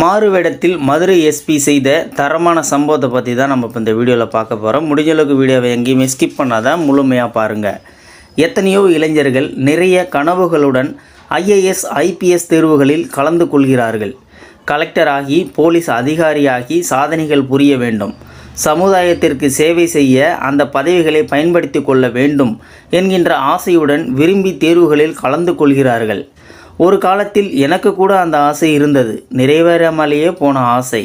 மாறுவேடத்தில் Madurai SP செய்த தரமான சம்பவத்தை பற்றி தான் நம்ம இப்போ இந்த வீடியோவில் பார்க்க போகிறோம் முடிஞ்ச அளவுக்கு வீடியோவை எங்கேயுமே ஸ்கிப் பண்ணாதான் முழுமையாக பாருங்கள் எத்தனையோ இளைஞர்கள் நிறைய கனவுகளுடன் ஐஏஎஸ் ஐபிஎஸ் தேர்வுகளில் கலந்து கொள்கிறார்கள். கலெக்டராகி போலீஸ் அதிகாரியாகி சாதனைகள் புரிய வேண்டும். சமுதாயத்திற்கு சேவை செய்ய அந்த பதவிகளை பயன்படுத்தி கொள்ள வேண்டும் என்கின்ற ஆசையுடன் விரும்பி தேர்வுகளில் கலந்து கொள்கிறார்கள். ஒரு காலத்தில் எனக்கு கூட அந்த ஆசை இருந்தது. நிறைவேறாமலேயே போன ஆசை.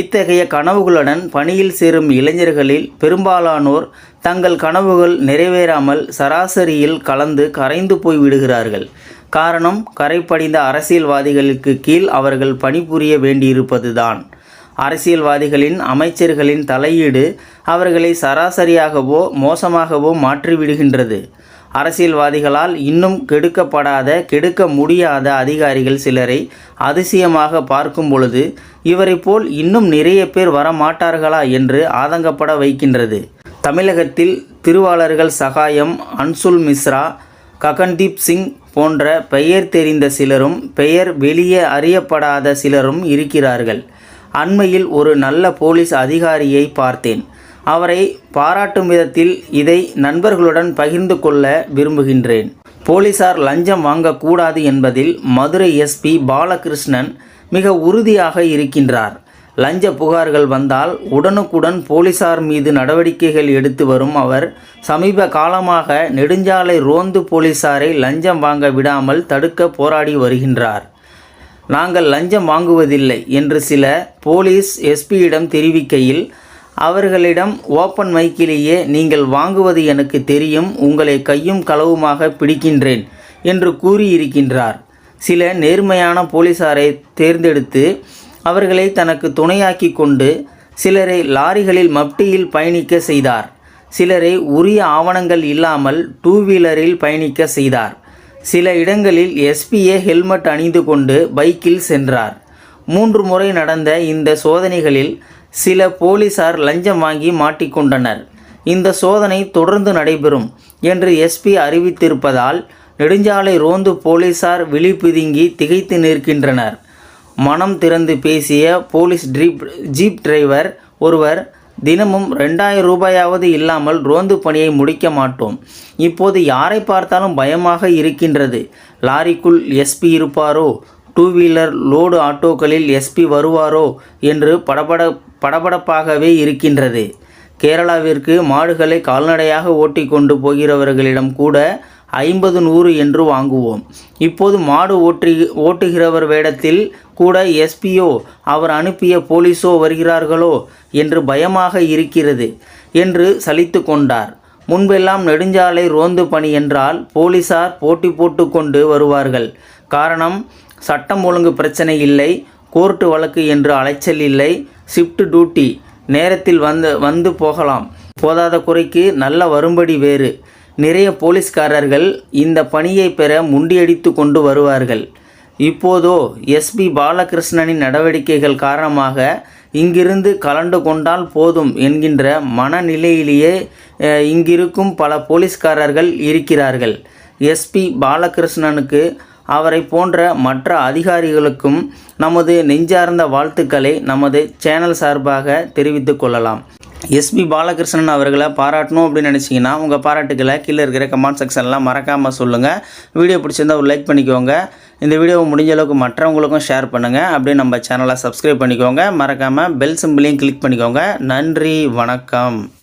இத்தகைய கனவுகளுடன் பணியில் சேரும் இளைஞர்களில் பெரும்பாலானோர் தங்கள் கனவுகள் நிறைவேறாமல் சராசரியில் கலந்து கரைந்து போய் விடுகிறார்கள். காரணம் கரைப்படிந்த அரசியல்வாதிகளுக்கு கீழ் அவர்கள் பணிபுரிய வேண்டியிருப்பதுதான். அரசியல்வாதிகளின் அமைச்சர்களின் தலையீடு அவர்களை சராசரியாகவோ மோசமாகவோ மாற்றிவிடுகின்றது. அரசியல்வாதிகளால் இன்னும் கெடுக்கப்படாத கெடுக்க முடியாத அதிகாரிகள் சிலரை அதிசயமாக பார்க்கும் பொழுது இவரை போல் இன்னும் நிறைய பேர் வர மாட்டார்களா என்று ஆதங்கப்பட வைக்கின்றது. தமிழகத்தில் திருவாளர்கள் சகாயம் அன்சுல் மிஸ்ரா ககன்தீப் சிங் போன்ற பெயர் தெரிந்த சிலரும் பெயர் வெளியே அறியப்படாத சிலரும் இருக்கிறார்கள். அண்மையில் ஒரு நல்ல போலீஸ் அதிகாரியை பார்த்தேன். அவரை பாராட்டும் விதத்தில் இதை நண்பர்களுடன் பகிர்ந்து கொள்ள விரும்புகின்றேன். போலீசார் லஞ்சம் வாங்கக்கூடாது என்பதில் மதுரை எஸ்பி பாலகிருஷ்ணன் மிக உறுதியாக இருக்கின்றார். லஞ்ச புகார்கள் வந்தால் உடனுக்குடன் போலீசார் மீது நடவடிக்கைகள் எடுத்து வரும் அவர் சமீப காலமாக நெடுஞ்சாலை ரோந்து போலீசாரை லஞ்சம் வாங்க விடாமல் தடுக்க போராடி வருகின்றார். நாங்கள் லஞ்சம் வாங்குவதில்லை என்று சில போலீஸ் எஸ்பியிடம் தெரிவிக்கையில் அவர்களிடம் ஓப்பன் மைக்கிலேயே நீங்கள் வாங்குவது எனக்கு தெரியும் உங்களை கையும் களவுமாக பிடிக்கின்றேன் என்று கூறியிருக்கின்றார். சில நேர்மையான போலீசாரை தேர்ந்தெடுத்து அவர்களை தனக்கு துணையாக்கி கொண்டு சிலரை லாரிகளில் மப்டியில் பயணிக்க செய்தார். சிலரை உரிய ஆவணங்கள் இல்லாமல் டூ வீலரில் பயணிக்க செய்தார். சில இடங்களில் எஸ்பியே ஹெல்மெட் அணிந்து கொண்டு பைக்கில் சென்றார். மூன்று முறை நடந்த இந்த சோதனைகளில் சில போலீசார் லஞ்சம் வாங்கி மாட்டிக்கொண்டனர். இந்த சோதனை தொடர்ந்து நடைபெறும் என்று எஸ்பி அறிவித்திருப்பதால் நெடுஞ்சாலை ரோந்து போலீசார் விழிப்புதுங்கி திகைத்து நிற்கின்றனர். மனம் திறந்து பேசிய போலீஸ் ட்ரீப் ஜீப் டிரைவர் ஒருவர் தினமும் ரெண்டாயிரம் ரூபாயாவது இல்லாமல் ரோந்து பணியை முடிக்க மாட்டோம். இப்போது யாரை பார்த்தாலும் பயமாக இருக்கின்றது. லாரிக்குள் எஸ்பி இருப்பாரோ? டூ வீலர் லோடு ஆட்டோக்களில் எஸ்பி வருவாரோ? என்று படபட படபடப்பாகவே இருக்கின்றது. கேரளாவிற்கு மாடுகளை கால்நடையாக ஓட்டி கொண்டு போகிறவர்களிடம் கூட ஐம்பது நூறு என்று வாங்குவோம். இப்போது மாடு ஓட்டி ஓட்டுகிறவர் வேடத்தில் கூட எஸ்பியோ அவர் அனுப்பிய போலீஸோ வருகிறார்களோ என்று பயமாக இருக்கிறது என்று சலித்து கொண்டார். முன்பெல்லாம் நெடுஞ்சாலை ரோந்து பணி என்றால் போலீசார் போட்டி போட்டு கொண்டு வருவார்கள். காரணம் சட்டம் ஒழுங்கு பிரச்சனை இல்லை கோர்ட்டு வழக்கு என்று அலைச்சல் இல்லை ஷிஃப்ட் டியூட்டி நேரத்தில் வந்து வந்து போகலாம். போதாத குறைக்கு நல்ல வரும்படி வேறு. நிறைய போலீஸ்காரர்கள் இந்த பணியை பெற முண்டியடித்து கொண்டு வருவார்கள். இப்போதோ எஸ்பி பாலகிருஷ்ணனின் நடவடிக்கைகள் காரணமாக இங்கிருந்து கலண்டு கொண்டால் போதும் என்கின்ற மனநிலையிலேயே இங்கிருக்கும் பல போலீஸ்காரர்கள் இருக்கிறார்கள். எஸ்பி பாலகிருஷ்ணனுக்கு அவரை போன்ற மற்ற அதிகாரிகளுக்கும் நமது நெஞ்சார்ந்த வாழ்த்துக்களை நமது சேனல் சார்பாக தெரிவித்து கொள்ளலாம். எஸ்பி பாலகிருஷ்ணன் அவர்களை பாராட்டணும் அப்படின்னு நினச்சிங்கன்னா உங்கள் பாராட்டுக்களை கீழே இருக்கிற கமெண்ட் செக்ஷன்லாம் மறக்காமல் சொல்லுங்கள் வீடியோ பிடிச்சிருந்தா ஒரு லைக் பண்ணிக்கோங்க. இந்த வீடியோவை முடிஞ்ச அளவுக்கு மற்றவங்களுக்கும் ஷேர் பண்ணுங்கள் அப்படியே நம்ம சேனலை சப்ஸ்கிரைப் பண்ணிக்கோங்க. மறக்காமல் பெல் சிம்பிளையும் கிளிக் பண்ணிக்கோங்க. நன்றி வணக்கம்.